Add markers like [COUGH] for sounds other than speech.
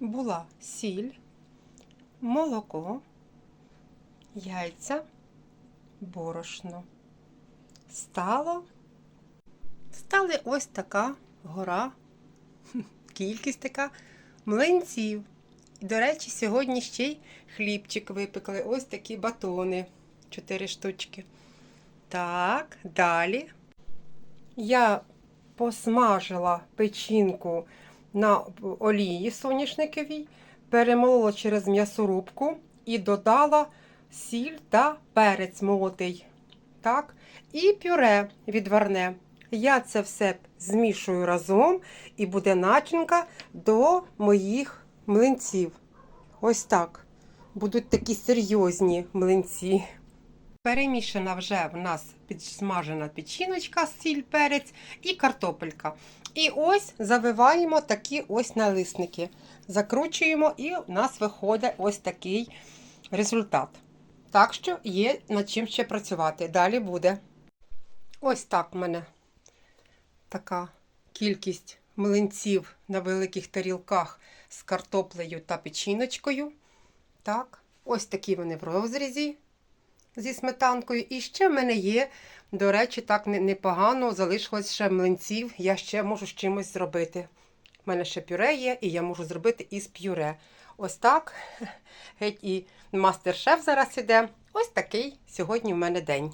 була сіль, молоко, яйця, борошно. Стало, стали ось така гора, [LAUGHS] кількість така млинців. І, До речі, сьогодні ще й хлібчик випекли. Ось такі батони. Чотири штучки. Так, далі. Я посмажила печінку на олії соняшниковій, перемолола через м'ясорубку і додала сіль та перець молотий. Так? І пюре відварне. Я це все змішую разом і буде начинка до моїх млинців. Ось так. Будуть такі серйозні млинці. Перемішана вже в нас підсмажена печіночка, сіль, перець і картопелька. І ось завиваємо такі ось налисники. Закручуємо, і в нас виходить ось такий результат. Так що є над чим ще працювати. Далі буде. Ось так в мене така кількість млинців на великих тарілках з картоплею та печіночкою. Так, ось такі вони в розрізі зі сметанкою. І ще в мене є, до речі, так непогано залишилось ще млинців. Я ще можу з чимось зробити. У мене ще пюре є, і я можу зробити із пюре. Ось так. [LAUGHS] Геть і мастер-шеф зараз іде. Ось такий сьогодні в мене день.